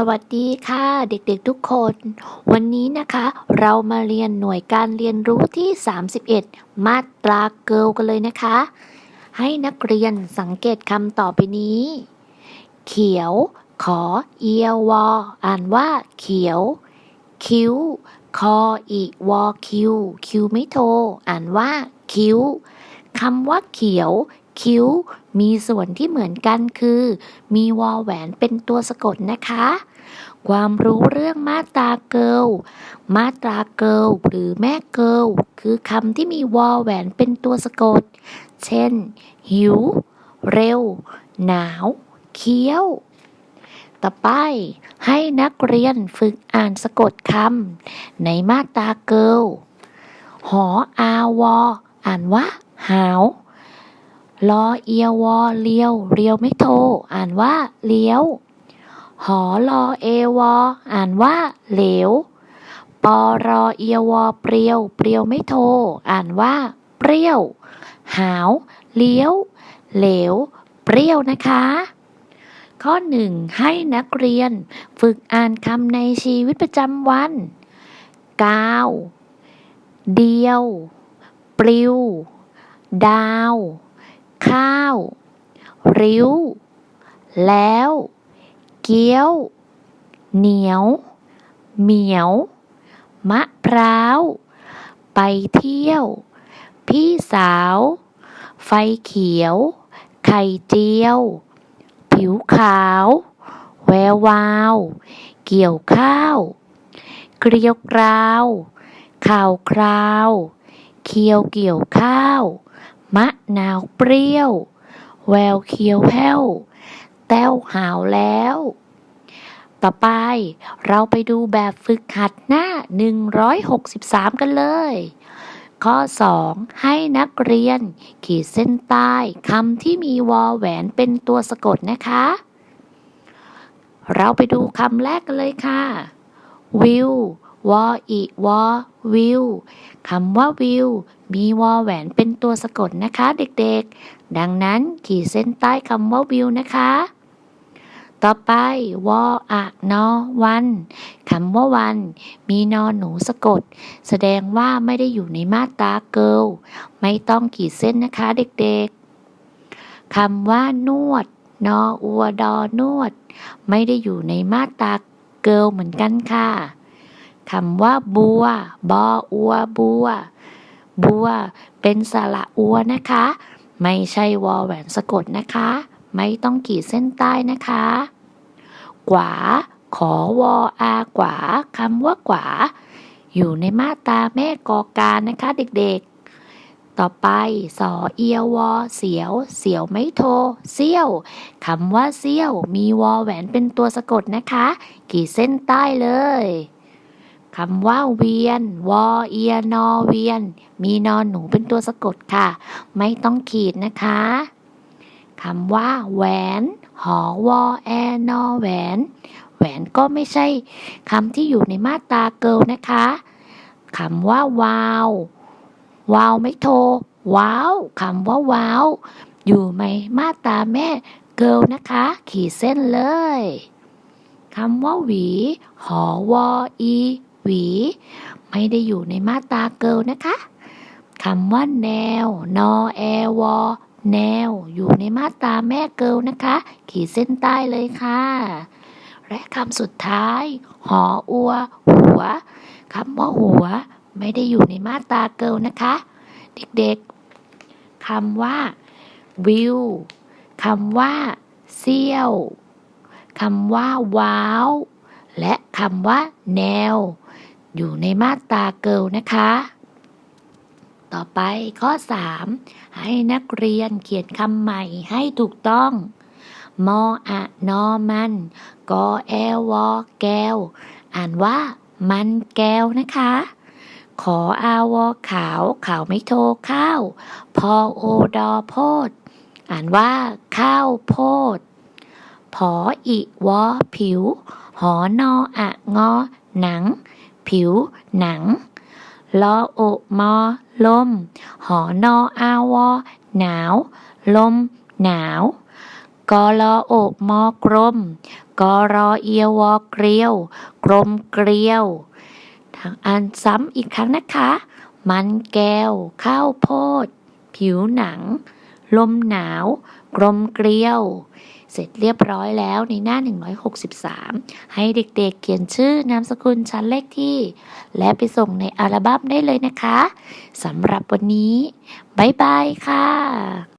สวัสดีค่ะ เด็กๆทุกคน วันนี้นะคะ เรามาเรียนหน่วยการเรียนรู้ที่ 31 มาตราเกิลกันเลยนะคะ ให้นักเรียนสังเกตคำต่อไปนี้ เขียว ขอ เอียววออ่านว่า เขียว คิ้ว คออีวอคิว คิวไม่โท อ่านว่า คิ้วคำว่าเขียว คิ้ว มีส่วนที่เหมือนกันคือ มีวอแหวนเป็นตัวสะกดนะคะ ความรู้เรื่องมาตราเกิลมาตราเกิลหรือแม่เกิลคือคำที่มีวอแหวนเป็นตัวสะกด เช่น หิว เร็ว หนาว เคี้ยวต่อไปให้นักเรียนฝึกอ่านสะกดคำในมาตราเกิลหออาวออ่านว่าหาว ลอเอียววอเลียว เรียวไม่โท อ่านว่าเลี้ยว หอลอเอวอ อ่านว่าเหลว ปอรอเอียววอเปรียว เปรียวไม่โท อ่านว่า เปรี้ยว หาว เลี้ยว เหลว เปรี้ยวนะคะข้อหนึ่งให้นักเรียนฝึกอ่านคำในชีวิตประจำวันกาวเดียว ปลิว ดาว ข้าว ริ้ว แล้ว เกี้ยว เหนียว เหมียว มะพร้าว ไปเที่ยว พี่สาว ไฟเขียว ไข่เจียว ผิวขาว แวววาว เกี่ยวข้าว เกลียวกราว ข่าวคราว เคียวเกี่ยวข้าว มะนาวเปรี้ยว แววเคียวแห้ว แต้วหาวแล้ว ต่อไปเราไปดูแบบฝึกหัดหน้า 163 กันเลย ข้อ 2 ให้นักเรียน ขีดเส้นใต้คำที่มีวอแหวนเป็นตัวสะกดนะคะ เราไปดูคำแรกกันเลยค่ะวิววออีวอวิวคำว่าวิว มีวอแหวนเป็นตัวสะกดนะคะเด็กๆ ดังนั้นขีดเส้นใต้คำว่าวิวนะคะ ต่อไปวออะนอวันคำว่าวัน มีนอหนูสะกด แสดงว่าไม่ได้อยู่ในมาตราเกิลไม่ต้องขีดเส้นนะคะเด็กๆคำว่านวด นออัวดอนวด ไม่ได้อยู่ในมาตราเกิลเหมือนกันค่ะคำว่าบัว บออัวบัว บัว เป็นสระอัวนะคะ ไม่ใช่วอแหวนสะกดนะคะ ไม่ต้องขีดเส้นใต้นะคะ กวา ขอวออากวาคำว่ากวา อยู่ในมาตราแม่กอการนะคะเด็กๆ ต่อไปสอเอียววอเสียว เสียวไม่โทเสี้ยวคำว่าเสี้ยว มีวอแหวนเป็นตัวสะกดนะคะ ขีดเส้นใต้เลย คำว่าเวียน วอเอียนอเวียน มีนอนหนูเป็นตัวสะกดค่ะ ไม่ต้องขีดนะคะคำว่า แหวน หอวอแอนอแหวน แหวนก็ไม่ใช่คำที่อยู่ในมาตราเกิลนะคะคำว่าวาว วาวไม่โท ว้าวคำว่าวาว อยู่ในมาตราแม่เกิลนะคะ ขีดเส้นเลยคำว่าหวี หอวออี วี ไม่ได้อยู่ในมาตราเกิลนะคะคำว่าแนว นอแอวอแนว อยู่ในมาตราแม่เกิลนะคะ ขีดเส้นใต้เลยค่ะ และคำสุดท้าย หออัว หัวคำว่าหัว ไม่ได้อยู่ในมาตราเกิลนะคะ เด็กๆคำว่าวิวคำว่าเซี่ยวคำว่าว้าว และคำว่าแนว อยู่ในมาตราเกิลนะคะ ต่อไปข้อ 3 ให้นักเรียนเขียนคำใหม่ให้ถูกต้องมออะนอมันกอแอลวอแก้ว อ่านว่ามันแก้วนะคะ ขออาวอขาวขาวไม่โทข้าว พอโอดอโพด อ่านว่าข้าวโพด ผออิวอผิว หอนออะงอหนัง ผิว หนังลอโอมอ ลม หอนออาวอ หนาว ลม หนาวกอลอโอมอกลมกอรอเอียวอเกลียวกลมเกลียวทางอ่านซ้ำอีกครั้งนะคะ มันแก้ว ข้าวโพด ผิวหนัง ลมหนาวกลมเกลียว เสร็จเรียบร้อยแล้วในหน้า 163 ให้เด็กๆเขียนชื่อนามสกุลชั้นเลขที่ และไปส่งในอัลบั้มได้เลยนะคะสำหรับวันนี้ บ๊ายบายค่ะ